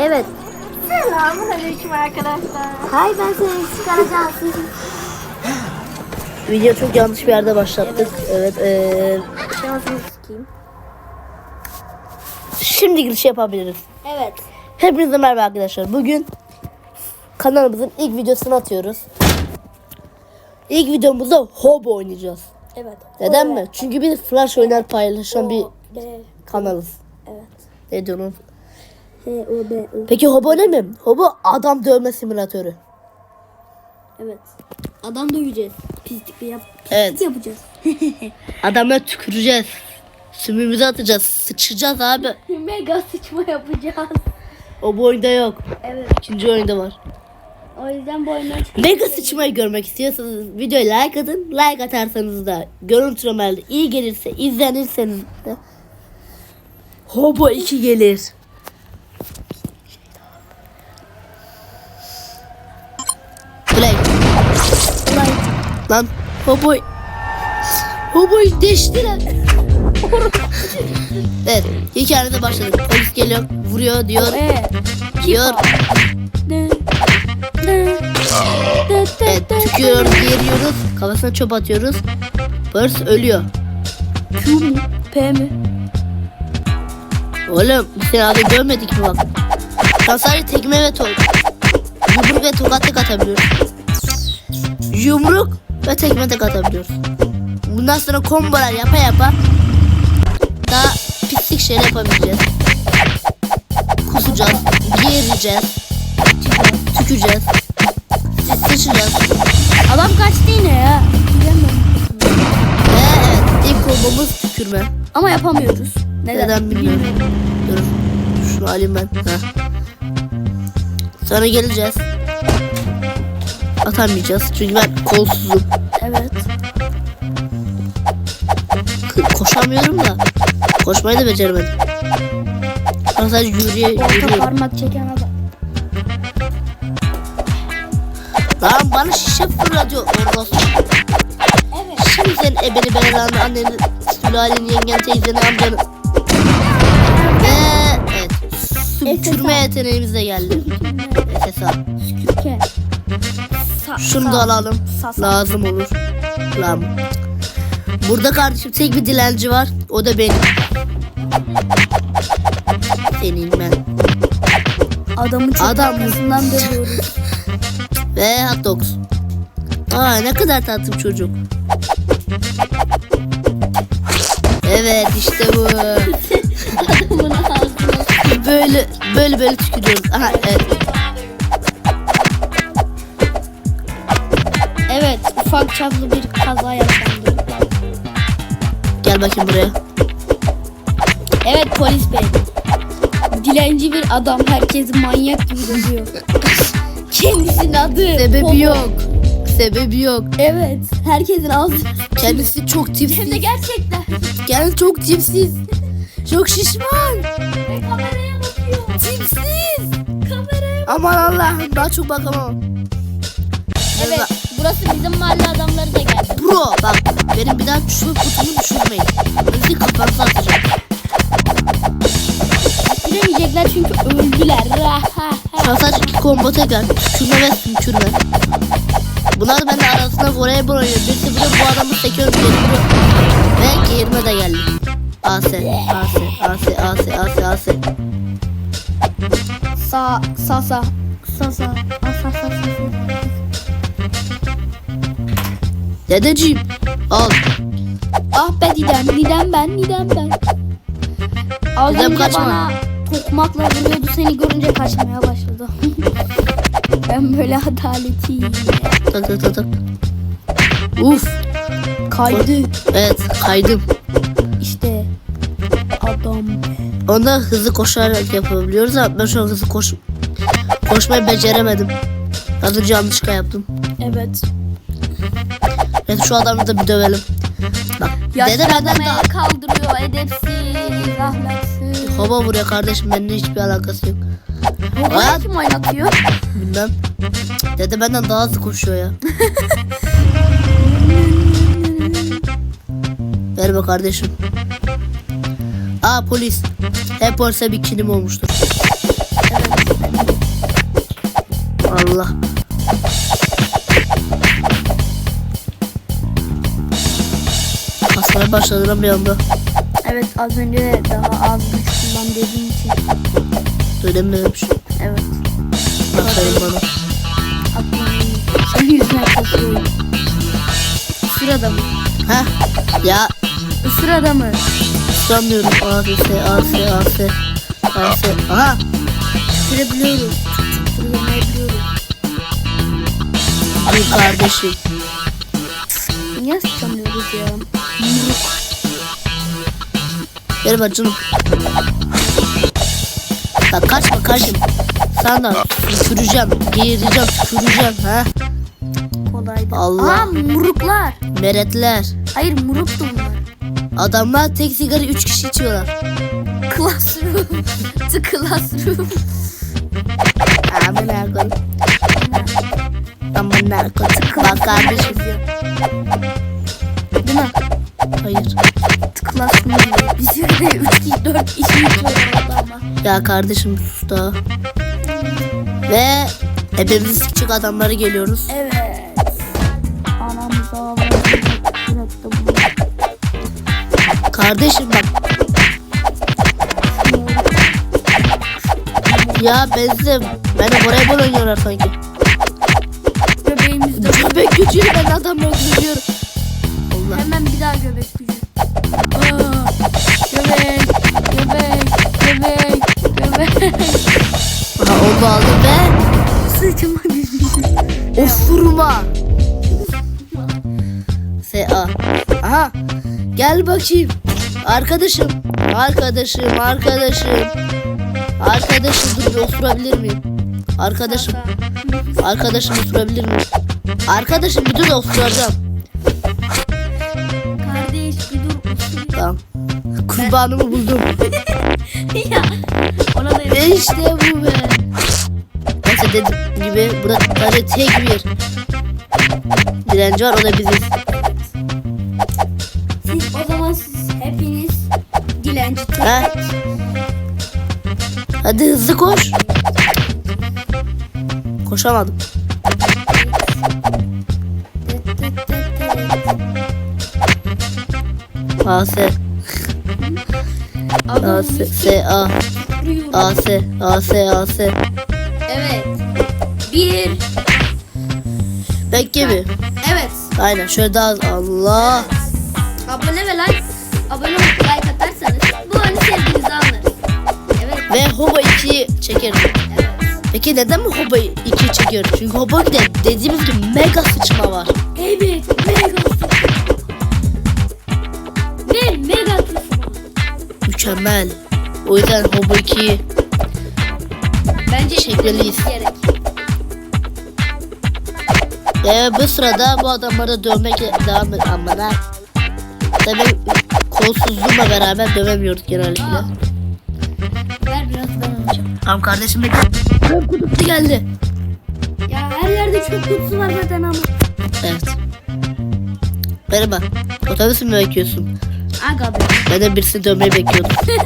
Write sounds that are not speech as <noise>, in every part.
Evet. Selamun aleyküm arkadaşlar. Hay ben seni çıkaracağım. Video çok yanlış bir yerde başlattık. Evet. eee, Şansını sikeyim. şimdi giriş yapabiliriz. Evet. Hepinize merhaba arkadaşlar. Bugün kanalımızın ilk videosunu atıyoruz. İlk videomuzda Hobo oynayacağız. Evet. Neden mi? Çünkü biz Flash oynar paylaşan bir B. kanalız. Evet. Ne diyorsun? H O B I. Peki Hobo ne mi? Hobo adam dövme simülatörü. Evet. Adam döveceğiz. Pislik yap. Pislik Evet. yapacağız. <laughs> Adamla tüküreceğiz. Sümüğümüzü atacağız. Sıçacağız abi. <laughs> Mega sıçma yapacağız. O bu oyunda yok. Evet. İkinci oyunda var. O yüzden bu oyundan çık- Mega sıçmayı görmek istiyorsanız videoya like atın. Like atarsanız da görüntülemelde iyi gelirse izlenirseniz de Hobo 2 gelir. Lan Hobo Hobo'yu deştiler. evet hikayede başladık. Polis geliyor vuruyor diyor. E. Diyor. Evet tükürüyoruz geriyoruz. Kafasına çöp atıyoruz. Polis ölüyor. Q mu? P mi? Oğlum biz seni abi görmedik mi bak. An sadece tekme ve tokat. Yumruk ve tokat tek atabiliyoruz. Yumruk ve tekme tek atabiliyoruz. Bundan sonra kombolar yapa yapa daha pislik şeyler yapabileceğiz. Kusacağız, geğireceğiz, tüküreceğiz, sıçacağız. Adam kaçtı yine ya. Bilemiyorum. Ve evet ilk kombomuz tükürme. Ama yapamıyoruz. Neden? Neden bilmiyorum. Dur. Şunu alayım ben. Heh. Sonra geleceğiz. Atamayacağız. Çünkü ben kolsuzum. Evet. Koşamıyorum da. Koşmayı da beceremedim. Ben sadece yürüye, yürüyorum. parmak çeken adam. Lan bana şişe fırlatıyor. Evet. Şimdi senin ebeni belanı anneni, sülaleni, yengen, teyzeni, amcanı. Ee, evet. Sümkürme yeteneğimiz de geldi. SSA. Skürke. Şunu da alalım. Sasa. Lazım olur. Lan. Burada kardeşim tek bir dilenci var. O da benim. Senin ben. Adamın çok Adam. arkasından dövüyoruz. <laughs> Ve hot dogs. Aa ne kadar tatlı bir çocuk. Evet işte bu. <laughs> Ağzına. Böyle böyle böyle tükürüyoruz. Aha evet. Ufak çaplı bir kaza yaşandı. Gel bakayım buraya. Evet polis bey. Dilenci bir adam herkesi manyak gibi dövüyor. <laughs> Kendisinin adı. Sebebi Homo. yok. Sebebi yok. Evet. Herkesin ağzı. Kendisi çok Hem de tipsiz. gerçekten. Kendisi çok tipsiz. Çok şişman. Ve kameraya bakıyor. Tipsiz. Kameraya Aman Allah'ım daha çok bakamam. Evet. Burası bizim mahalle adamları da geldi. Bro bak benim bir daha şu kutumu düşürmeyin. Bizi kafanıza atacağım. Bilemeyecekler çünkü öldüler. Şu an sadece iki combo tekrar. Tükürme ve sümkürme. Bunlar benimle arasında voleybol oynuyor. Birisi buraya bu adamı sekiyor. Biri vuruyor. Ve geğirme de geldi. AS, AS, AS, AS, AS, AS. Sa sa sa sa sa sa sa sa Dedeciğim al. Ah be Didem, Didem ben, Didem ben. Az Didem önce kaçma. bana tokmakla vuruyordu, seni görünce kaçmaya başladı. <laughs> ben böyle adaletiyim. Tak tak tak tak. Uf. Kaydı. Evet kaydım. İşte adam. Onda hızlı koşarak yapabiliyoruz ama ben şu an hızlı koş koşmayı beceremedim. Az önce yanlışlıkla yaptım. Evet. Evet şu adamı da bir dövelim. Bak Yaşlı dede benden daha kaldırıyor, edepsiz, ahlaksız. Hava vuruyor kardeşim benimle hiçbir alakası yok. Baba kim oynatıyor? Bilmem. Dede benden daha hızlı koşuyor ya. <laughs> Merhaba kardeşim. Aa polis. Hep polise bir kilim olmuştur. Evet. Allah. Lan bir anda. Evet az önce daha az güç kullan dediğim için. Dönemiyormuş. Evet. Aferin bana. Aklım senin yüzünden kasıyorum. Isır adamı. Ha? Ya Isır adamı. sanmıyorum. A, B, S, A, S, A, S. A, S. Aha. Sürebiliyoruz. Süremeyebiliyoruz. Bir kardeşim. Merhaba canım. Bak kaçma kardeşim. Sana tüküreceğim. Geğireceğim tüküreceğim. Ha? Kolaydı. Allah. Aa muruklar. Meretler. Hayır muruktu bunlar. Adamlar tek sigara üç kişi içiyorlar. Classroom. The classroom. Aman koyayım. Aman koyayım. Bak kardeşim. Değil mi? Hayır. The Biz yine 3 kişi 4 kişi ama. Ya kardeşim sus da. Ve hepimiz küçük adamları geliyoruz. Evet. Anamıza. Kardeşim bak. Ya bezdim. Ben voleybol oynuyorlar sanki. Göbeğimizde. Göbek gücüyle ben adamı öldürüyorum. Allah. Hemen bir daha göbek Aldım ve düşmüşüm. osurma. S.A. Aha. Gel bakayım. Arkadaşım. Arkadaşım. Arkadaşım. Arkadaşım dur bir osurabilir miyim? Arkadaşım. Arkadaşım osurabilir miyim? Arkadaşım bir dur osuracağım. Kardeş bir dur. Tamam. Kurbanımı buldum. <laughs> ya. Ona da işte bu be. Dediğim gibi burada tek bir direnci var o da biziz. Siz o zaman siz hepiniz dilenci tek. Ha? Hadi hızlı koş. Koşamadım. A S A S S A A S A S A S Evet. Bir. Bekle bir. Evet. Aynen şöyle daha. Allah. Abone ve like. Abone olup like atarsanız bu oyunu sevdiğinizi anlarız. Evet. Ve Hoba 2'yi çekerim. Evet. Peki neden bu Hoba 2'yi çekiyorum? Çünkü Hoba 2'de dediğimiz gibi mega sıçma var. Evet. Mega Ve mega kısmı. Mükemmel. O yüzden Hoba 2'yi Bence Çekmeliyiz. Ve bu sırada bu adamları dövmekle devam et. Aman ha. Tabii kolsuzluğumla beraber dövemiyoruz genellikle. Aa. Ver biraz ben alacağım. Tamam kardeşim bekle. Çöp kutusu geldi. Ya her yerde çöp kutusu var zaten ama. Evet. Merhaba. Otobüsü mü bekliyorsun? Aga be. Ben de birisini dövmeyi bekliyordum. <laughs>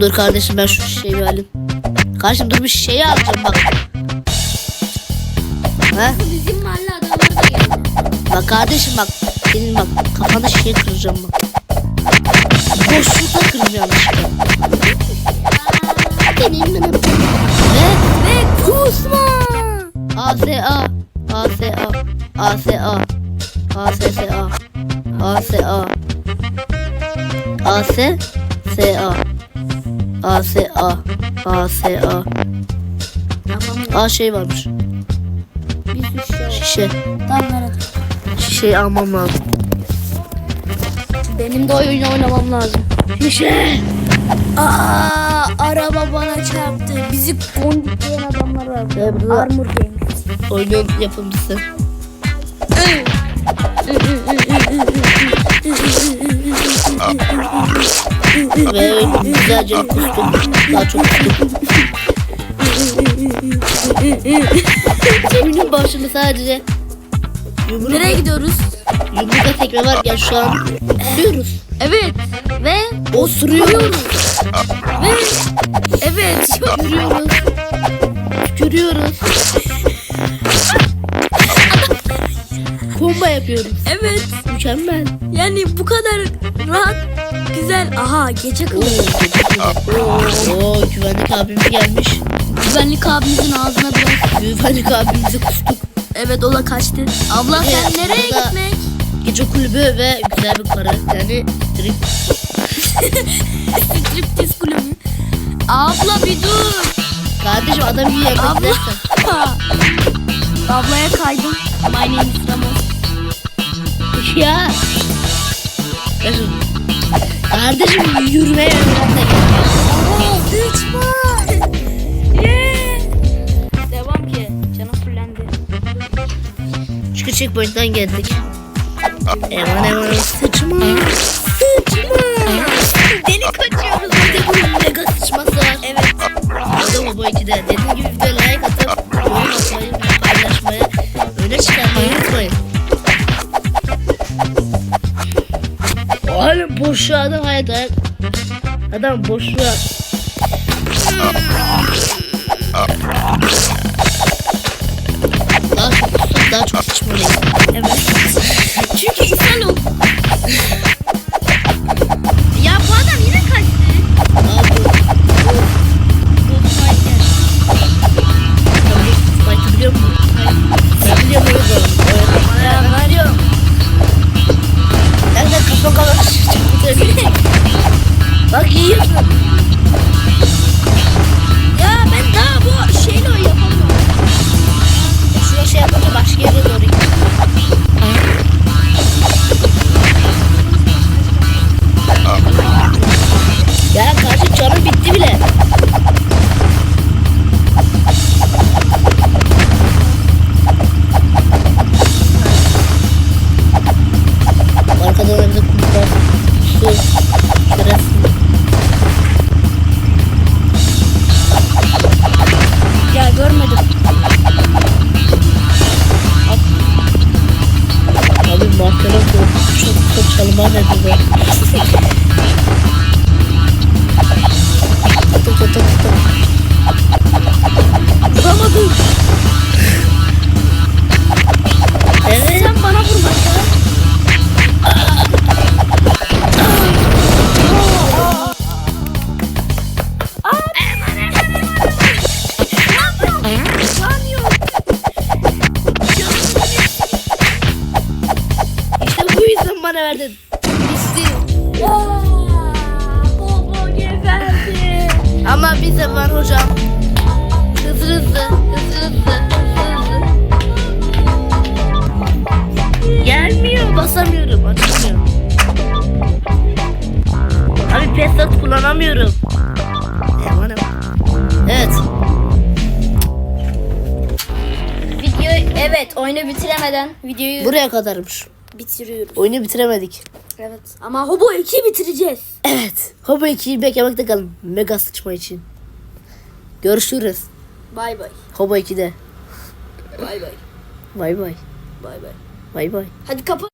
dur kardeşim ben şu bir alayım. Kardeşim dur bir şişeyi alacağım bak. Ha? Bizim mahalle adamları da geldi. Bak kardeşim bak. Senin bak kafana şişeyi kıracağım bak. Boşlukta kıracağım işte. Senin benim. Ve Ve kusma. A S A A S A A S A A S S A A S A A S S A A S A A S A Yapamıyorum. A şey varmış. Şişe. Damlara. Şişeyi almam lazım. Benim de oyunu oynamam lazım. Şişe. Aa, araba bana çarptı. Bizi kondikleyen adamlar var. Ve burada Armor Games. oyunun yapımcısı. Ve güzelce kustum. Daha çok kustum. Cemil'in başında sadece yumruk, Nereye gidiyoruz? yumrukla tekme varken şu an sürüyoruz. Evet. Ve Osuruyoruz. ve evet. Yürüyoruz. Sıçıyoruz. Komba yapıyoruz. Evet. Mükemmel. Yani bu kadar rahat güzel. Aha gece Oo, kılığı. Oo, güvenlik abimiz gelmiş. Güvenlik abimizin ağzına biraz. Güvenlik abimizi kustuk. Evet o da kaçtı. Abla Evet, sen nereye gitmek? Gece kulübü ve güzel bir karı. Yani trip. <laughs> Striptiz kulübü. Abla bir dur. Kardeşim adam iyi yemek Abla. <laughs> Ablaya kaydım. My name is Ramos. Ya. Kardeşim. Yürümeye öğrendik. Düşman. Çünkü checkpoint'ten geldik. Eman eman sıçma. Sıçma. Deli kaçıyoruz. Bir de bunun mega sıçması var. Evet. Bu bu ikide. Dediğim gibi videoya like atıp yorum atmayı, paylaşmayı, öne çıkarmayı unutmayın. Oğlum boşluğa adam hayat hayat. Adam boşluğa. Daha çok sıçmalıyım. Evet. Çünkü ishal oldu. Dedi. Tık tık tık tık. Vuramadım. Evet. Sen bana vurma verdin. Ama bize var hocam. Hızlı hızlı, hızlı hızlı. Gelmiyor, basamıyorum, açamıyorum. Abi pestat kullanamıyorum. Aman. Evet. Video evet oyunu bitiremeden videoyu Buraya kadarmış. bitiriyoruz. Oyunu bitiremedik. Evet. Ama Hobo 2 bitireceğiz. Evet. Hobo 2'yi beklemekte kalın. Mega sıçma için. Görüşürüz. Bay bay. Hobo 2'de. Bay bay. Bay bay. Bay bay. Bay bay. Hadi kapat.